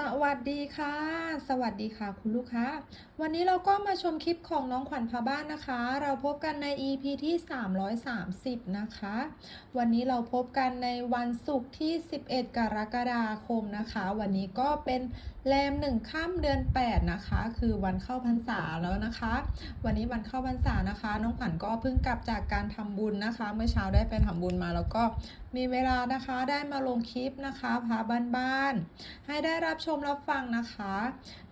สวัสดีค่ะ สวัสดีค่ะ คุณลูกค้า วันนี้เราก็มาชมคลิปของน้องขวัญพาบ้านนะคะ เราพบกันใน EP ที่ 330 นะคะ วันนี้เราพบกันในวันศุกร์ที่ 11 กรกฎาคมนะคะ วันนี้ก็เป็นแรมหนึ่งค่ำเดือน 8 นะคะ คือวันเข้าพรรษาแล้วนะคะ วันนี้วันเข้าพรรษานะคะ น้องขวัญก็เพิ่งกลับจากการทำบุญนะคะ เมื่อเช้าได้ไปทำบุญมาแล้วก็มีเวลานะคะได้มาลงคลิปนะคะพาบ้านๆให้ได้รับชมรับฟังนะคะ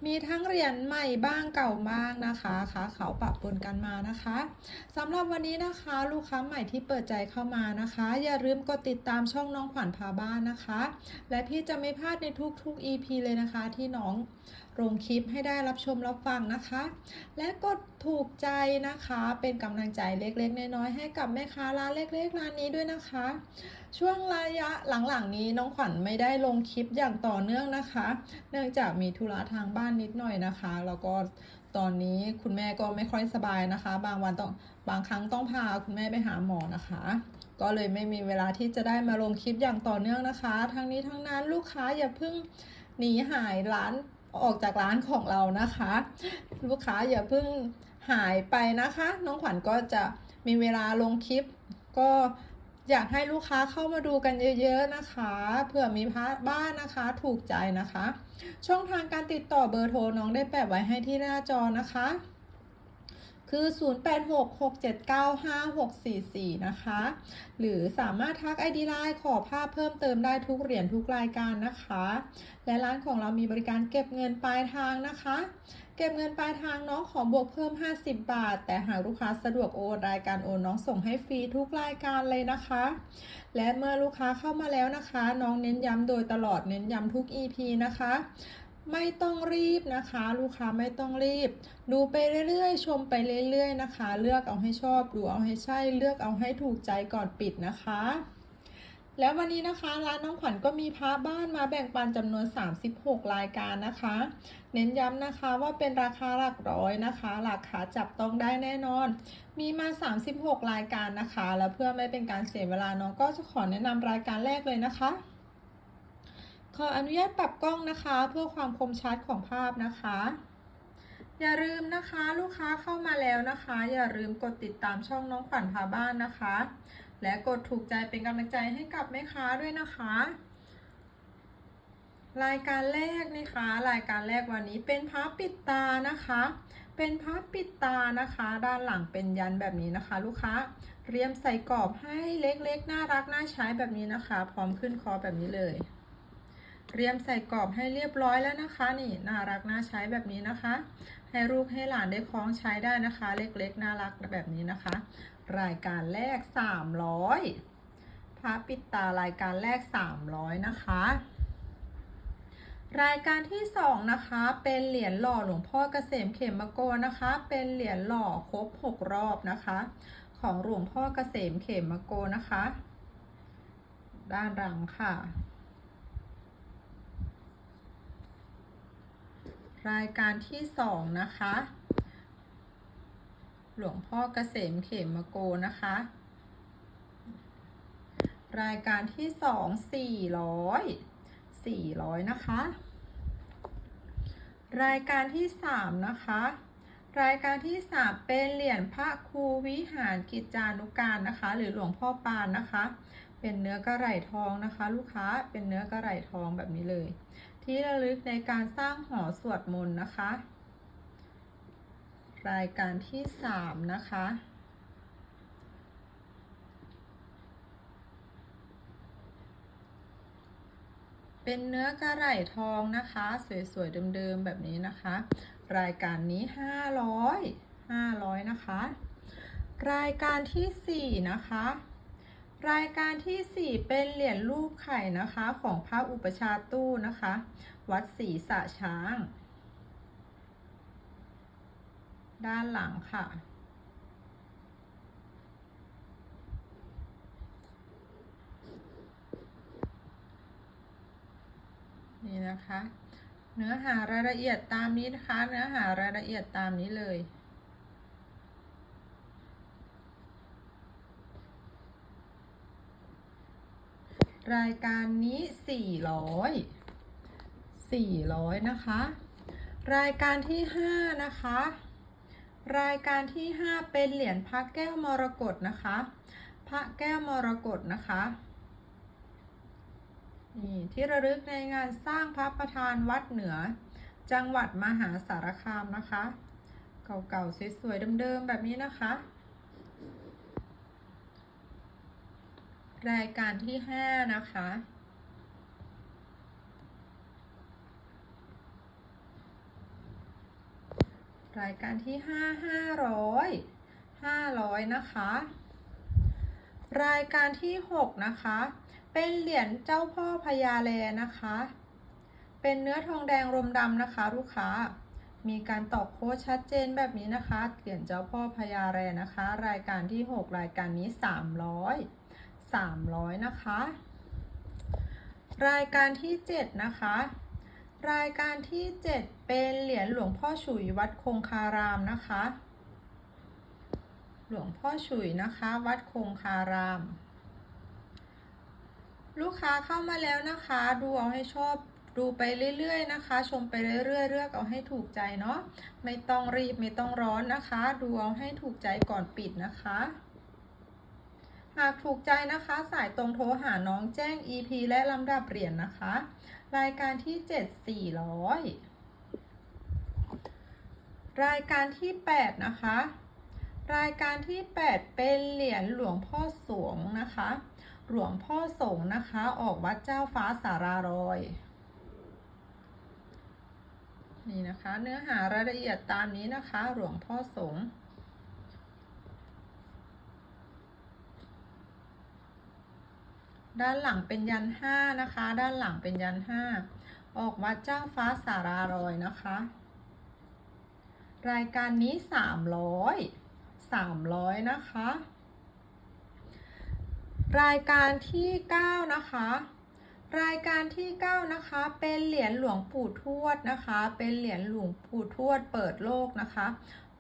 มีทั้งเหรียญใหม่บ้างเก่าบ้างนะคะขาเขาปรับปนกันมานะคะสำหรับวันนี้นะคะลูกค้าใหม่ที่เปิดใจเข้ามานะคะ อย่าลืมกดติดตามช่องน้องขวัญพาบ้านนะคะ และพี่จะไม่พลาดในทุกๆ EP เลยนะคะที่น้องลงคลิปให้ได้รับชมรับฟังนะคะ และกดถูกใจนะคะเป็นกำลังใจเล็กๆ น้อยๆให้กับแม่ค้าร้านเล็กๆร้านนี้ด้วยนะคะ ช่วงระยะหลังๆนี้น้องขวัญไม่ได้ลงคลิปอย่างต่อเนื่องนะคะ เนื่องจากมีธุระทางบ้านนิดหน่อยนะคะ แล้วก็ตอนนี้คุณแม่ก็ไม่ค่อยสบายนะคะ บางวันต้องบางครั้งต้องพาคุณแม่ไปหาหมอนะคะ ก็เลยไม่มีเวลาที่จะได้มาลงคลิปอย่างต่อเนื่องนะคะ ทั้งนี้ทั้งนั้นลูกค้าอย่าเพิ่ง หนีหายร้านออกจากร้านของเรานะคะ ลูกค้าอย่าเพิ่งหายไปนะคะ น้องขวัญก็จะมีเวลาลงคลิป ก็อยากให้ลูกค้าเข้ามาดูกันเยอะๆนะคะเผื่อมีพาบ้านนะคะถูกใจนะคะ ช่องทางการติดต่อเบอร์โทรน้องได้แปะไว้ให้ที่หน้าจอนะคะ คือ 0866795644 นะคะ หรือสามารถทัก ID Line ขอภาพเพิ่มเติมได้ทุกเหรียญทุกรายการนะคะ และร้านของเรามีบริการเก็บเงินปลายทางนะคะ เก็บเงินปลายทางน้องขอบวกเพิ่ม 50 บาท แต่หากลูกค้าสะดวกโอนรายการโอนน้องส่งให้ฟรีทุกรายการเลยนะคะ และเมื่อลูกค้าเข้ามาแล้วนะคะ น้องเน้นย้ำโดยตลอดเน้นย้ำทุก EP นะคะ ไม่ต้องรีบนะคะ ลูกค้าไม่ต้องรีบ ดูไปเรื่อยๆ ชมไปเรื่อยๆนะคะ เลือกเอาให้ชอบดูเอาให้ใช่ เลือกเอาให้ถูกใจก่อนปิดนะคะ แล้ววันนี้นะคะร้านน้องขวัญก็มีพาบ้านมาแบ่งปันจำนวน 36 รายการนะคะ เน้นย้ำนะคะว่าเป็นราคาหลักร้อยนะคะราคาจับต้องได้แน่นอน มีมา 36 รายการนะคะ แล้วเพื่อไม่เป็นการเสียเวลาน้องก็จะขอแนะนำรายการแรกเลยนะคะ ขออนุญาตปรับกล้องนะคะ เพื่อความคมชัดของภาพนะคะ อย่าลืมนะคะลูกค้าเข้ามาแล้วนะคะ อย่าลืมกดติดตามช่องน้องขวัญพาบ้านนะคะ และกดถูกใจเป็นกำลังใจให้กับแม่ค้าด้วยนะคะ รายการแรกนะคะ รายการแรกวันนี้เป็นพับปิดตานะคะ เป็นพับปิดตานะคะ ด้านหลังเป็นยันแบบนี้นะคะ ลูกค้าเรียมใส่กรอบให้เล็กๆ น่ารักน่าใช้แบบนี้นะคะ พร้อมขึ้นคอแบบนี้เลย เตรียมใส่กรอบให้เรียบร้อยแล้วนะคะ นี่น่ารักน่าใช้แบบนี้นะคะ ให้ลูกให้หลานได้คล้องใช้ได้นะคะ เล็กๆน่ารักแบบนี้นะคะ รายการแรก 300พระปิดตารายการแรก 300 นะคะรายการที่สองนะคะ เป็นเหรียญหล่อหลวงพ่อเกษมเขมโกนะคะ เป็นเหรียญหล่อครบ 6 รอบนะคะ ของหลวงพ่อเกษมเขมโกนะคะ ด้านหลังค่ะ รายการที่สองนะคะ หลวงพ่อเกษมเขมโกนะคะ รายการที่สองสี่ร้อยสี่ร้อยนะคะ รายการที่สามนะคะรายการที่สามเป็นเหรียญพระครูวิหารกิจจานุการนะคะ หรือหลวงพ่อปานนะคะ เป็นเนื้อกระไหล่ทองนะคะ ลูกค้าเป็นเนื้อกระไหล่ทองแบบนี้เลย ที่ระลึกในการสร้างหอสวดมนต์นะคะ รายการที่สามนะคะเป็นเนื้อกระไหล่ทองนะคะ สวยๆเดิมๆแบบนี้นะคะ รายการนี้ 500 500 นะคะ รายการที่ 4 นะคะ รายการที่ 4 เป็นเหรียญรูปไข่นะคะของพระอุปชาตู้นะคะ วัดศรีสะช้าง ด้านหลังค่ะ นี่นะคะ เนื้อหารายละเอียดตามนี้นะคะ เนื้อหารายละเอียดตามนี้เลย รายการนี้ 400 400 นะคะ รายการที่ 5 นะคะ รายการที่ 5 เป็นเหรียญพระแก้วมรกตนะคะ พระแก้วมรกตนะคะนี่ที่ระลึกในงานสร้างพระประธานวัดเหนือ จังหวัดมหาสารคามนะคะ เก่าๆสวยๆเดิมๆแบบนี้นะคะ รายการที่5นะคะ รายการที่5 500 500นะคะ รายการที่6นะคะ เป็นเหรียญเจ้าพ่อพญาแลนะคะ เป็นเนื้อทองแดงรมดำนะคะลูกค้ามีการตอกโค้ดชัดเจนแบบนี้นะคะ เหรียญเจ้าพ่อพญาแลนะคะ รายการที่ 6 รายการนี้ 300 300 นะคะ รายการที่ 7 นะคะ รายการที่ 7 เป็นเหรียญหลวงพ่อฉุยวัดคงคารามนะคะ หลวงพ่อฉุยนะคะ วัดคงคาราม ลูกค้าเข้ามาแล้วนะคะ ดูเอาให้ชอบดูไปเรื่อยๆนะคะ ชมไปเรื่อยๆเลือกเอาให้ถูกใจเนาะไม่ต้องรีบไม่ต้องร้อนนะคะ ดูเอาให้ถูกใจก่อนปิดนะคะ หากถูกใจนะคะสายตรงโทรหาน้องแจ้ง EP และลำดับเหรียญนะคะ รายการที่ 7 400 รายการที่ 8 นะคะ รายการที่ 8 เป็นเหรียญหลวงพ่อสวงนะคะ หลวงพ่อสงฆ์นะคะ ออกวัดเจ้าฟ้าสารารอยนี่นะคะ เนื้อหารายละเอียดตามนี้นะคะ หลวงพ่อสงฆ์ ด้านหลังเป็นยันห้านะคะ ด้านหลังเป็นยันห้าออกวัดเจ้าฟ้าสารารอยนะคะ รายการนี้สามร้อยสามร้อยนะคะ รายการที่9นะคะ รายการที่9นะคะ เป็นเหรียญหลวงปู่ทวดนะคะ เป็นเหรียญหลวงปู่ทวดเปิดโลกนะคะ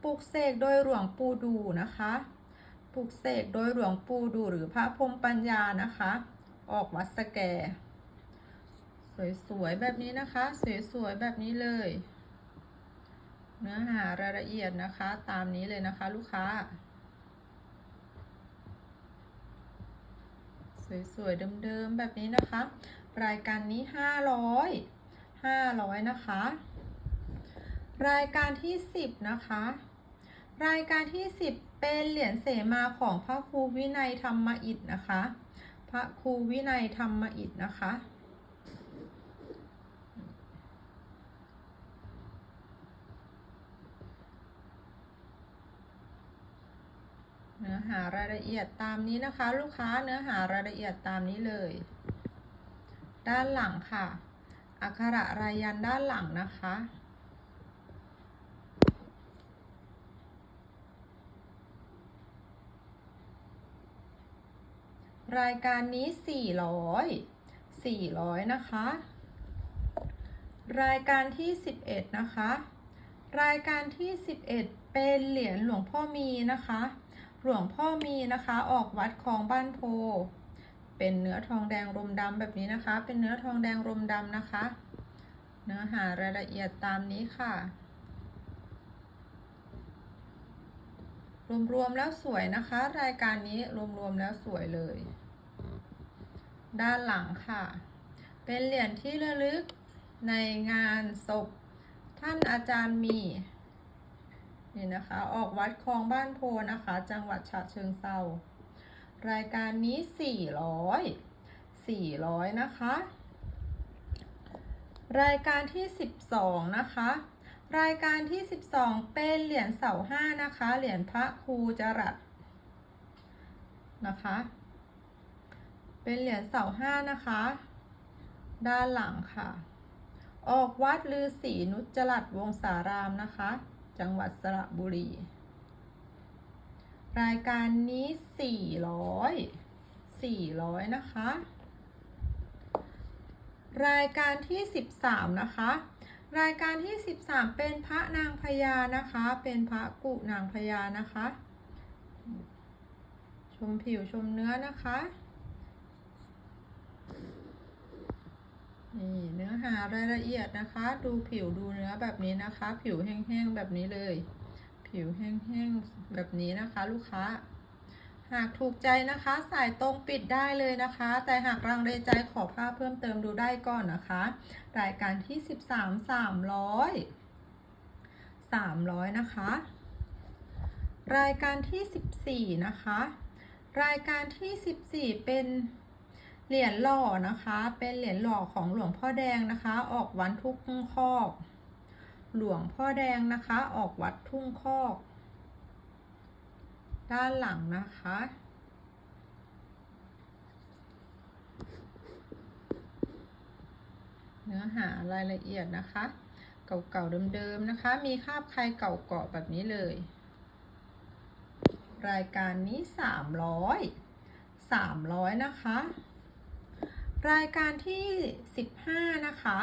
ปลุกเสกโดยหลวงปู่ดูนะคะปลุกเสกโดยหลวงปู่ดูหรือพระพรมปัญญานะคะ ออกวัดสแก สวยๆแบบนี้นะคะ สวยๆแบบนี้เลย เนื้อหารายละเอียดนะคะ ตามนี้เลยนะคะ ลูกค้า สวยๆเดิมๆแบบนี้นะคะ รายการนี้500 500นะคะ รายการที่10นะคะรายการที่ 10 เป็นเหรียญเสมาของพระครูวินัยธรรมอิฐนะคะ พระครูวินัยธรรมอิฐนะคะ เนื้อหารายละเอียดตามนี้นะคะ ลูกค้าเนื้อหารายละเอียดตามนี้เลย ด้านหลังค่ะ อักขระรายยันด้านหลังนะคะ รายการนี้ 400 400 นะคะ รายการที่ 11 นะคะ รายการที่ 11 เป็นเหรียญหลวงพ่อมีนะคะ หลวงพ่อมีนะคะ ออกวัดคลองบ้านโพ เป็นเนื้อทองแดงรมดำแบบนี้นะคะ เป็นเนื้อทองแดงรมดำนะคะ เนื้อหารายละเอียดตามนี้ค่ะรวมๆแล้วสวยนะคะ รายการนี้รวมๆแล้วสวยเลย ด้านหลังค่ะ เป็นเหรียญที่ระลึกในงานศพ ท่านอาจารย์มีนี่นะคะ ออกวัดคลองบ้านโพนะคะ จังหวัดฉะเชิงเซารายการนี้ 400 400 นะคะ รายการที่ 12 นะคะ รายการที่ 12 เป็นเหรียญเสาห้านะคะ เหรียญพระครูจรัสนะคะ เป็นเหรียญเสาห้านะคะ ด้านหลังค่ะ ออกวัดลือศรีนุจรัตวงสารามนะคะ จังหวัดสระบุรี รายการนี้400 400นะคะ รายการที่13นะคะ รายการที่13เป็นพระนางพญานะคะ เป็นพระกุนางพญานะคะ ชมผิวชมเนื้อนะคะ นี่เนื้อหารายละเอียดนะคะ ดูผิวดูเนื้อแบบนี้นะคะ ผิวแห้งๆแบบนี้เลย ผิวแห้งๆแบบนี้นะคะ ลูกค้า หากถูกใจนะคะ สายตรงปิดได้เลยนะคะ แต่หากรังเลใจขอภาพเพิ่มเติมดูได้ก่อนนะคะ รายการที่13 300 300นะคะ รายการที่14นะคะ รายการที่14เป็น เหรียญหล่อนะคะ เป็นเหรียญหล่อของหลวงพ่อแดงนะคะ ออกวันทุกคอก หลวงพ่อแดงนะคะ ออกวัดทุ่งคอก ด้านหลังนะคะ เนื้อหารายละเอียดนะคะ เก่าๆเดิมๆนะคะ มีคาบใครเก่าเกาะแบบนี้เลย รายการนี้สามร้อยสามร้อยนะคะ รายการที่สิบห้านะคะ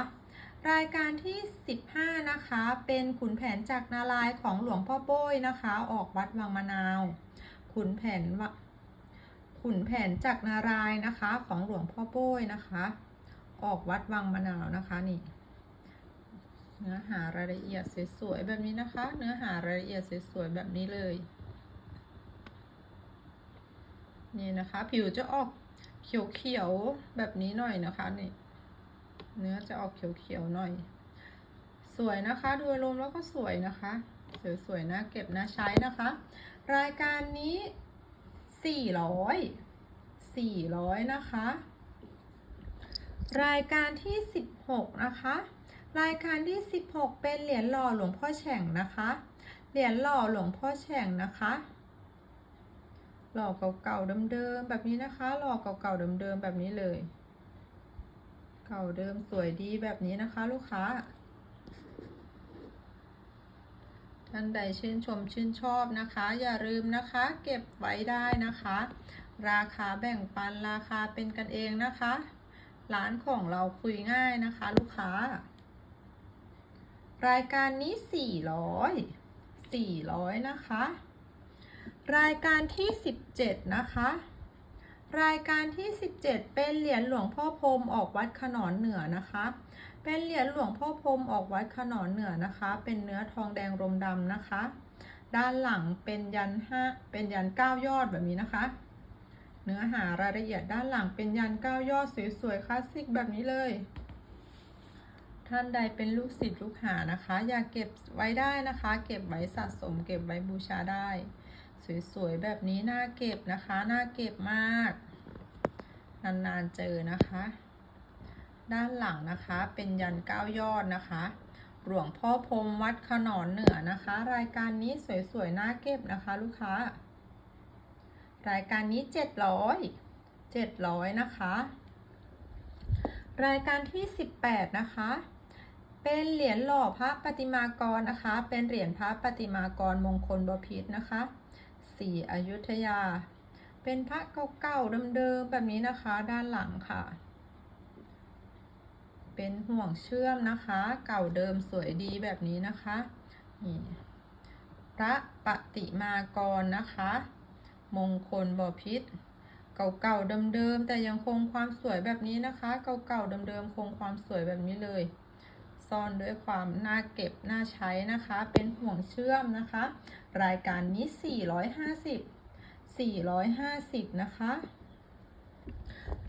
รายการที่สิบห้านะคะ เป็นขุนแผนจากนารายของหลวงพ่อโป้ยนะคะ ออกวัดวังมะนาว ขุนแผนวะขุนแผนจากนารายนะคะ ของหลวงพ่อโป้ยนะคะ ออกวัดวังมะนาวนะคะนี่เนื้อหารายละเอียดสวยๆแบบนี้นะคะ เนื้อหารายละเอียดสวยๆแบบนี้เลย นี่นะคะ ผิวจะออก เขียวๆแบบนี้หน่อยนะคะนี่เนื้อจะออกเขียวๆหน่อย สวยนะคะดูรวมแล้วก็สวยนะคะสวยๆนะเก็บนะใช้นะคะ รายการนี้สี่ร้อยสี่ร้อยนะคะ รายการที่สิบหกนะคะ รายการที่สิบหกเป็นเหรียญหล่อหลวงพ่อแฉ่งนะคะ เหรียญหล่อหลวงพ่อแฉ่งนะคะ หล่อเก่าๆเดิมๆแบบนี้นะคะ หล่อเก่าๆเดิมๆแบบนี้เลย เก่าเดิมสวยดีแบบนี้นะคะ ลูกค้า ท่านใดชื่นชมชื่นชอบนะคะ อย่าลืมนะคะ เก็บไว้ได้นะคะ ราคาแบ่งปันราคาเป็นกันเองนะคะ ร้านของเราคุยง่ายนะคะ ลูกค้า รายการนี้ 400 400 นะคะ รายการที่ 17 นะคะ รายการที่ 17 เป็นเหรียญหลวงพ่อพรมออกวัดขนอนเหนือนะคะ เป็นเหรียญหลวงพ่อพรมออกวัดขนอนเหนือนะคะ เป็นเนื้อทองแดงรมดำนะคะ ด้านหลังเป็นยันห้าเป็นยันเก้ายอดแบบนี้นะคะ เนื้อหารายละเอียดด้านหลังเป็นยันเก้ายอดสวยๆคลาสสิกแบบนี้เลย ท่านใดเป็นลูกศิษย์ลูกหานะคะ อยากเก็บไว้ได้นะคะ เก็บไว้สะสมเก็บไว้บูชาได้ สวยๆแบบนี้น่าเก็บนะคะ น่าเก็บมาก นานๆเจอนะคะ ด้านหลังนะคะเป็นยันเก้ายอดนะคะ หลวงพ่อพรมวัดขนอนเหนือนะคะ รายการนี้สวยๆน่าเก็บนะคะ ลูกค้า รายการนี้700 700นะคะ รายการที่18นะคะเป็นเหรียญหล่อพระปฏิมากรนะคะ เป็นเหรียญพระปฏิมากรมงคลบพิตรนะคะ สีอยุธยา เป็นพระเก่าๆเดิมๆแบบนี้นะคะด้านหลังค่ะ เป็นห่วงเชื่อมนะคะ เก่าเดิมสวยดีแบบนี้นะคะนี่พระปฏิมากรนะคะ มงคลบ่อพิษเก่าๆเดิมๆแต่ยังคงความสวยแบบนี้นะคะ เก่าๆเดิมๆคงความสวยแบบนี้เลย ซ่อนด้วยความน่าเก็บน่าใช้นะคะ เป็นห่วงเชื่อมนะคะ รายการนี้ 450 450 นะคะ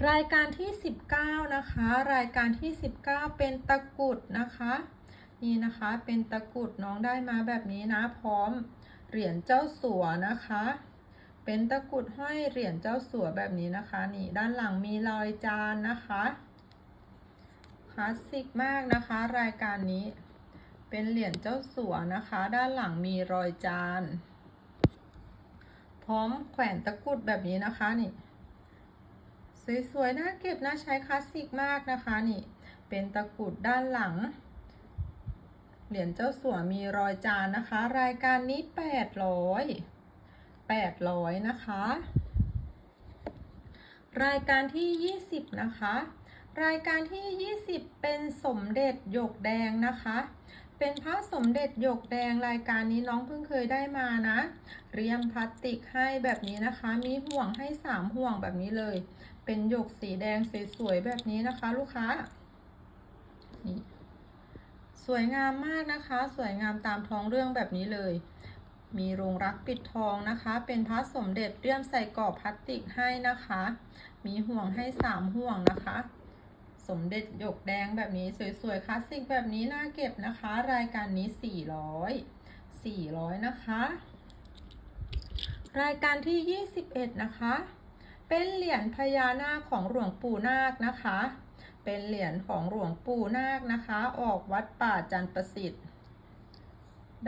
รายการที่ 19 นะคะ รายการที่ 19 เป็นตะกุดนะคะ นี่นะคะเป็นตะกุดน้องได้มาแบบนี้นะพร้อมเหรียญเจ้าสัวนะคะ เป็นตะกุดห้อยเหรียญเจ้าสัวแบบนี้นะคะ นี่ด้านหลังมีรอยจานนะคะ ลาสสิกมากนะคะ รายการนี้ เป็นเหรียญเจ้าสัวนะคะ ด้านหลังมีรอยจาน พร้อมแขวนตะกุดแบบนี้นะคะนี่สวยๆน่าเก็บน่าใช้คลาสสิกมากนะคะนี่ เป็นตะกุดด้านหลัง เหรียญเจ้าสัวมีรอยจานนะคะ รายการนี้800 800นะคะ รายการที่20นะคะ รายการที่ 20 เป็นสมเด็จหยกแดงนะคะ เป็นพระสมเด็จหยกแดงรายการนี้น้องเพิ่งเคยได้มานะ เรียมพลาสติกให้แบบนี้นะคะ มีห่วงให้ 3 ห่วงแบบนี้เลย เป็นหยกสีแดงสวยๆแบบนี้นะคะ ลูกค้าสวยงามมากนะคะ สวยงามตามท้องเรื่องแบบนี้เลย มีโรงรักปิดทองนะคะ เป็นพระสมเด็จเลี่ยมใส่กรอบพลาสติกให้นะคะ มีห่วงให้สามห่วงนะคะ สมเด็จหยกแดงแบบนี้สวยๆคลาสสิกแบบนี้น่าเก็บนะคะ รายการนี้ 400 400 นะคะ รายการที่ 21 นะคะ เป็นเหรียญพญานาคของหลวงปู่นาคนะคะ เป็นเหรียญของหลวงปู่นาคนะคะ ออกวัดป่าจันประสิทธิ์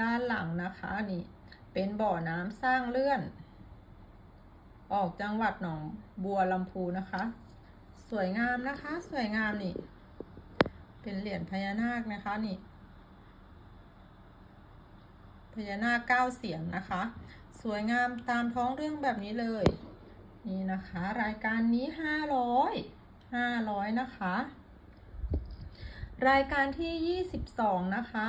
ด้านหลังนะคะนี่ เป็นบ่อน้ำสร้างเลื่อน ออกจังหวัดหนองบัวลำพูนะคะ สวยงามนะคะ สวยงามนี่ เป็นเหรียญพญานาคนะคะนี่ พญานาคเก้าเสียงนะคะ สวยงามตามท้องเรื่องแบบนี้เลย นี่นะคะ รายการนี้ห้าร้อยห้าร้อยนะคะ รายการที่ยี่สิบสองนะคะ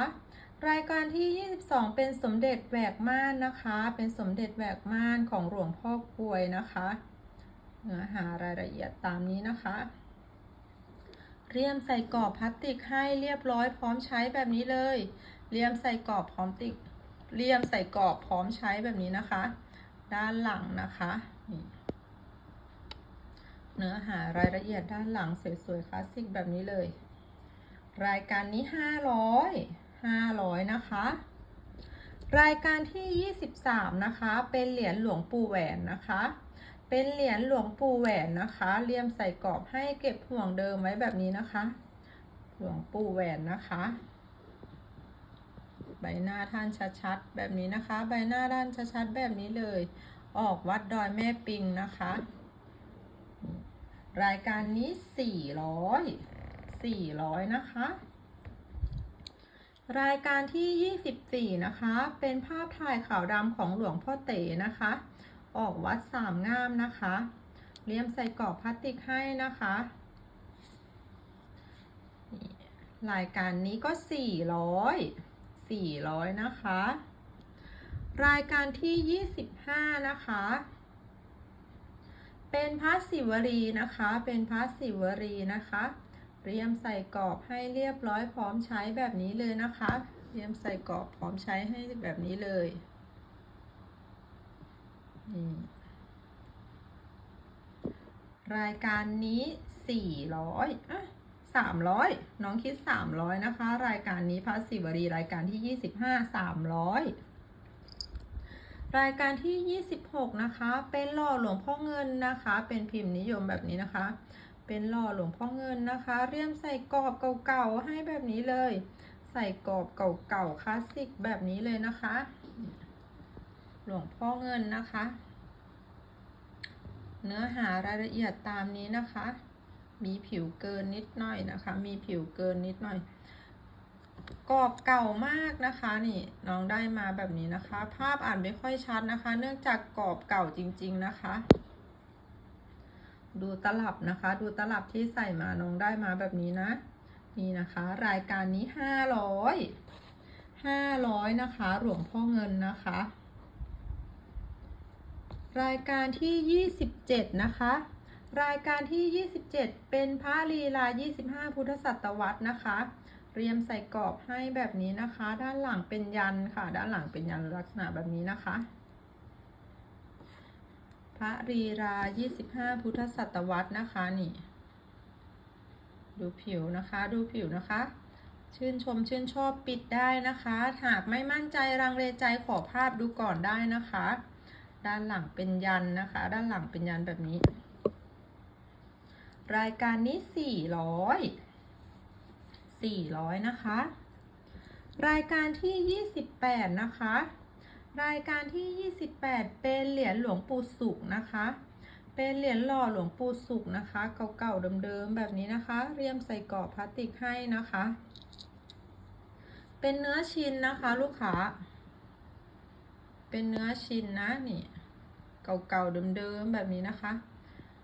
รายการที่ 22 เป็นสมเด็จแหวกม่านนะคะ เป็นสมเด็จแหวกม่านของหลวงพ่อกลวยนะคะ เนื้อหารายละเอียดตามนี้นะคะ เรียมใส่กรอบพลาสติกให้เรียบร้อยพร้อมใช้แบบนี้เลย เรียมใส่กรอบพร้อมติกเรียมใส่กรอบพร้อมใช้แบบนี้นะคะ ด้านหลังนะคะเนื้อหารายละเอียดด้านหลังสวยๆคลาสสิกแบบนี้เลย รายการนี้ 500 500 นะคะ รายการที่ 23 นะคะ เป็นเหรียญหลวงปู่แหวนนะคะ เป็นเหรียญหลวงปู่แหวนนะคะเลี่ยมใส่กรอบให้เก็บห่วงเดิมไว้แบบนี้นะคะ หลวงปู่แหวนนะคะ ใบหน้าท่านชัดๆแบบนี้นะคะ ใบหน้าด้านชัดๆแบบนี้เลย ออกวัดดอยแม่ปิงนะคะ รายการนี้400 400นะคะ รายการที่24นะคะ เป็นภาพถ่ายขาวดำของหลวงพ่อเต๋นะคะ ออกวัดสามงามนะคะเลี่ยมใส่กรอบพลาสติกให้นะคะรายการนี้ก็ 400 400 นะคะ รายการที่ 25 นะคะ เป็นพระศิวรีนะคะ เป็นพระศิวรีนะคะ เรียมใส่กรอบให้เรียบร้อยพร้อมใช้แบบนี้เลยนะคะ เรียมใส่กรอบพร้อมใช้ให้แบบนี้เลย นี่รายการนี้สี่ร้อยอะสามร้อยน้องคิดสามร้อยนะคะ รายการนี้พระศิวรีรายการที่ยี่สิบห้าสามร้อยรายการที่ยี่สิบหกนะคะ เป็นหล่อหลวงพ่อเงินนะคะ เป็นพิมพ์นิยมแบบนี้นะคะ เป็นหล่อหลวงพ่อเงินนะคะ เรียมใส่กรอบเก่าๆให้แบบนี้เลย ใส่กรอบเก่าๆคลาสสิกแบบนี้เลยนะคะ หลวงพ่อเงินนะคะ เนื้อหารายละเอียดตามนี้นะคะ มีผิวเกินนิดหน่อยนะคะ มีผิวเกินนิดหน่อย กรอบเก่ามากนะคะนี่น้องได้มาแบบนี้นะคะ ภาพอ่านไม่ค่อยชัดนะคะ เนื่องจากกรอบเก่าจริง ๆนะคะ ดูตลับนะคะ ดูตลับที่ใส่มาน้องได้มาแบบนี้นะ นี่นะคะ รายการนี้ห้าร้อยห้าร้อยนะคะ หลวงพ่อเงินนะคะ รายการที่ 27 นะคะ รายการที่ 27 เป็นพระลีลา 25 พุทธศตวรรษนะคะ เรียมใส่กรอบให้แบบนี้นะคะ ด้านหลังเป็นยันค่ะ ด้านหลังเป็นยันลักษณะแบบนี้นะคะ พระรีลา 25 พุทธศตวรรษนะคะนี่ ดูผิวนะคะ ดูผิวนะคะ ชื่นชมชื่นชอบปิดได้นะคะ หากไม่มั่นใจรังเลใจขอภาพดูก่อนได้นะคะ ด้านหลังเป็นยันนะคะ ด้านหลังเป็นยันแบบนี้ รายการนี้400 400นะคะ รายการที่28นะคะ รายการที่28เป็นเหรียญหลวงปู่สุขนะคะ เป็นเหรียญหล่อหลวงปู่สุขนะคะ เก่าๆเดิมๆแบบนี้นะคะ เรียมใส่กรอบพลาสติกให้นะคะ เป็นเนื้อชิ้นนะคะลูกค้า เป็นเนื้อชิ้นนะนี่เก่าๆเดิมๆแบบนี้นะคะ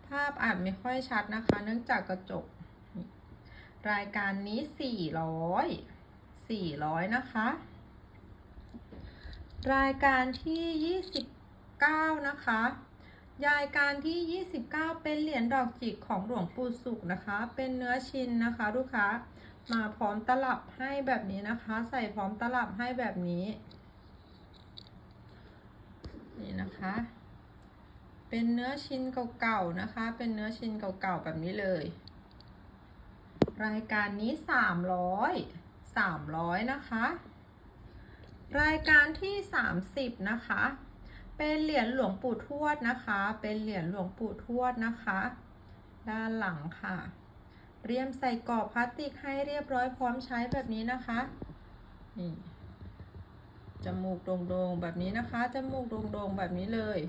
ภาพอาจไม่ค่อยชัดนะคะ เนื่องจากกระจก รายการนี้400 400นะคะ รายการที่29นะคะรายการที่ 29 เป็นเหรียญดอกจิกของหลวงปู่สุขนะคะ เป็นเนื้อชิ้นนะคะลูกค้า มาพร้อมตลับให้แบบนี้นะคะ ใส่พร้อมตลับให้แบบนี้ นี่นะคะ เป็นเนื้อชิ้นเก่าๆนะคะ เป็นเนื้อชิ้นเก่าๆแบบนี้เลย รายการนี้สามร้อยสามร้อยนะคะ รายการที่สามสิบนะคะ เป็นเหรียญหลวงปู่ทวดนะคะ เป็นเหรียญหลวงปู่ทวดนะคะ ด้านหลังค่ะ เรียมใส่กรอบพลาสติกให้เรียบร้อยพร้อมใช้แบบนี้นะคะนี่ จมูกโด่งๆแบบนี้นะคะ จมูกโด่งๆแบบนี้เลย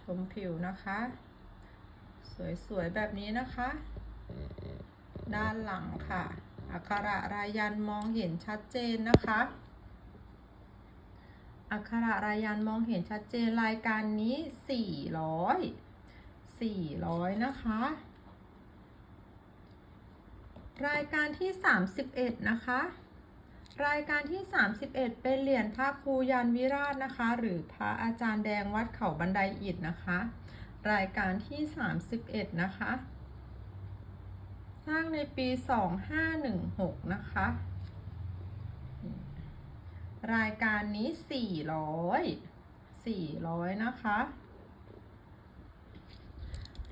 ชมผิวนะคะ สวยๆแบบนี้นะคะ ด้านหลังค่ะ อักขระรายันมองเห็นชัดเจนนะคะ อักขระรายันมองเห็นชัดเจนรายการนี้ 400 400 นะคะ รายการที่ 31 นะคะ รายการที่ 31 เป็นเหรียญพระครูยันวิราชนะคะ หรือพระอาจารย์แดงวัดเขาบันไดอิฐนะคะ รายการที่ 31 นะคะ สร้างในปี 2516 นะคะ รายการนี้ 400 400 นะคะ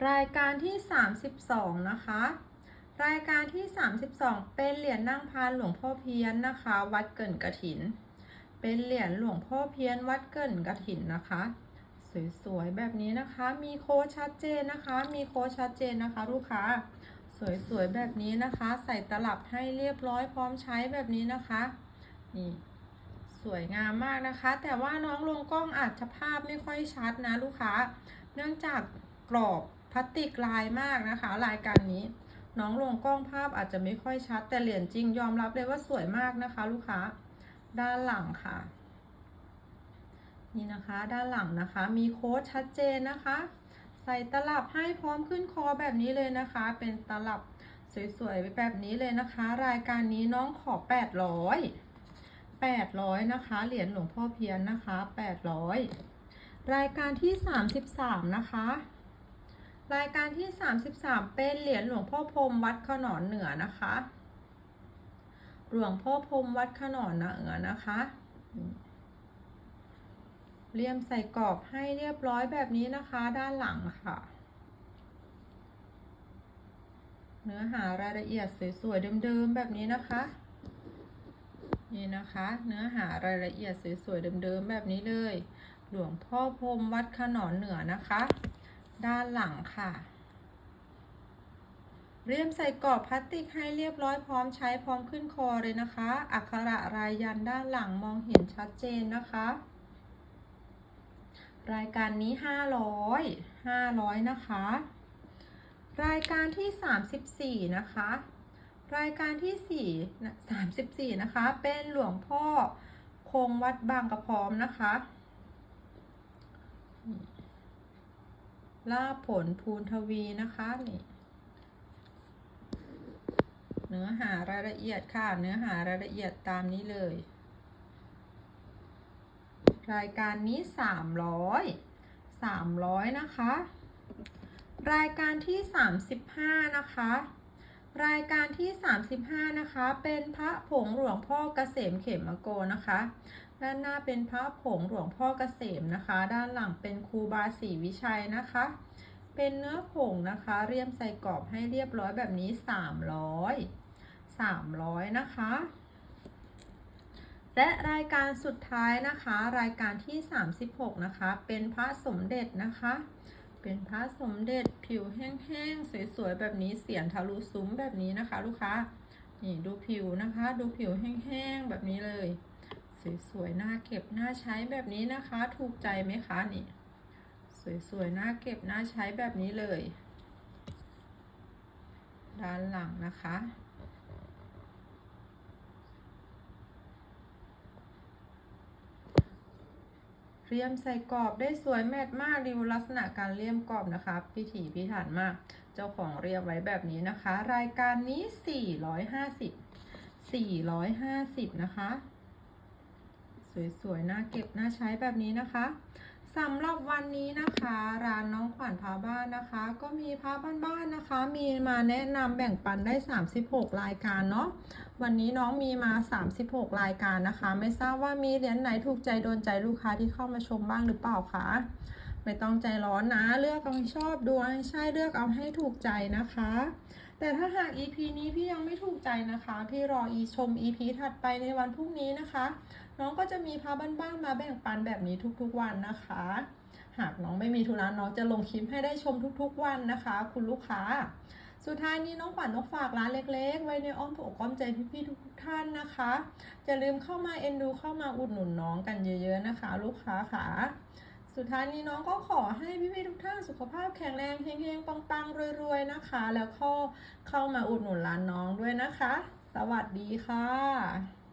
รายการที่ 32 นะคะ รายการที่ 32 เป็นเหรียญนั่งพานหลวงพ่อเพี้ยนนะคะ วัดเกินกระถิน เป็นเหรียญหลวงพ่อเพี้ยนวัดเกินกระถินนะคะ สวยๆแบบนี้นะคะ มีโค้ดชัดเจนนะคะ มีโค้ดชัดเจนนะคะ ลูกค้า สวยๆแบบนี้นะคะ ใส่ตลับให้เรียบร้อยพร้อมใช้แบบนี้นะคะนี่สวยงามมากนะคะ แต่ว่าน้องลงกล้องอาจจะภาพไม่ค่อยชัดนะลูกค้า เนื่องจากกรอบพลาสติกลายมากนะคะ รายการนี้ น้องลงกล้องภาพอาจจะไม่ค่อยชัด แต่เหรียญจริงยอมรับเลยว่าสวยมากนะคะ ลูกค้า ด้านหลังค่ะ นี่นะคะ ด้านหลังนะคะ มีโค้ดชัดเจนนะคะ ใส่ตลับให้พร้อมขึ้นคอแบบนี้เลยนะคะ เป็นตลับสวยๆแบบนี้เลยนะคะ รายการนี้น้องขอ 800 800นะคะ เหรียญหลวงพ่อเพียนนะคะ 800 รายการที่ 33 นะคะ รายการที่ 33 เป็นเหรียญหลวงพ่อพรมวัดขนอนเหนือนะคะ หลวงพ่อพรมวัดขนอนเหนือนะคะเลี่ยมใส่กรอบให้เรียบร้อยแบบนี้นะคะ ด้านหลังค่ะ เนื้อหารายละเอียดสวยๆเดิมๆแบบนี้นะคะ นี่นะคะ เนื้อหารายละเอียดสวยๆเดิมๆแบบนี้เลย หลวงพ่อพรมวัดขนอนเหนือนะคะ ด้านหลังค่ะ เรียมใส่กรอบพลาสติกให้เรียบร้อยพร้อมใช้พร้อมขึ้นคอเลยนะคะ อักขระรายยันด้านหลังมองเห็นชัดเจนนะคะ รายการนี้ 500 500 นะคะ รายการที่ 34 นะคะ รายการที่ 4 34 นะคะ เป็นหลวงพ่อคงวัดบางกระพร้อมนะคะ ล่าผลภูนทวีนะคะนี่เนื้อหารายละเอียดค่ะ เนื้อหารายละเอียดตามนี้เลย รายการนี้ 300 300 นะคะ รายการที่ 35 นะคะ รายการที่ 35 นะคะ เป็นพระผงหลวงพ่อเกษมเขมโกนะคะ ด้านหน้าเป็นพระผงหลวงพ่อเกษมนะคะ ด้านหลังเป็นครูบาศรีวิชัยนะคะ เป็นเนื้อผงนะคะ เรียมใส่กรอบให้เรียบร้อยแบบนี้ 300 300 นะคะ และรายการสุดท้ายนะคะ รายการที่ 36 นะคะ เป็นพระสมเด็จนะคะ เป็นพระสมเด็จผิวแห้งๆ สวยๆ แบบนี้เสียนทะลุซุ้มแบบนี้นะคะ ลูกค้า นี่ดูผิวนะคะ ดูผิวแห้งๆ แบบนี้เลย สวยๆน่าเก็บน่าใช้แบบนี้นะคะ ถูกใจไหมคะนี่สวยๆน่าเก็บน่าใช้แบบนี้เลย ด้านหลังนะคะเรียมใส่กรอบได้สวยแมทมากดูลักษณะการเลี่ยมกรอบนะคะพิถีพิถันมาก เจ้าของเรียบไว้แบบนี้นะคะ รายการนี้ 450 450 นะคะ สวยๆน่าเก็บน่าใช้แบบนี้นะคะสำหรับวันนี้นะคะร้านน้องขวัญพาบ้านนะคะ ก็มีพาบ้านๆนะคะ มีมาแนะนำแบ่งปันได้ 36 รายการเนาะวันนี้น้องมีมา 36 รายการนะคะ ไม่ทราบว่ามีเหรียญไหนถูกใจโดนใจลูกค้าที่เข้ามาชมบ้างหรือเปล่าคะไม่ต้องใจร้อนนะ เลือกเอาให้ชอบดูให้ใช่เลือกเอาให้ถูกใจนะคะ แต่ถ้าหาก EP นี้พี่ยังไม่ถูกใจนะคะ พี่รออีชม EP ถัดไปในวันพรุ่งนี้นะคะ น้องก็จะมีพาบ้านๆมาแบ่งปันแบบนี้ทุกๆวันนะคะ หากน้องไม่มีธุระน้องจะลงคลิปให้ได้ชมทุกๆวันนะคะ คุณลูกค้า สุดท้ายนี้น้องขวัญต้องฝากร้านเล็ก ๆ ไว้ในอ้อมอกอ้อมใจพี่ๆทุกๆท่านนะคะอย่าลืมเข้ามาเอ็นดูเข้ามาอุดหนุนน้องกันเยอะๆนะคะ ลูกค้าค่ะสุดท้ายนี้น้องก็ขอให้พี่ๆทุกท่านสุขภาพแข็งแรงเฮงๆปังๆรวยๆนะคะ แล้วก็เข้ามาอุดหนุนร้านน้องด้วยนะคะ สวัสดีค่ะ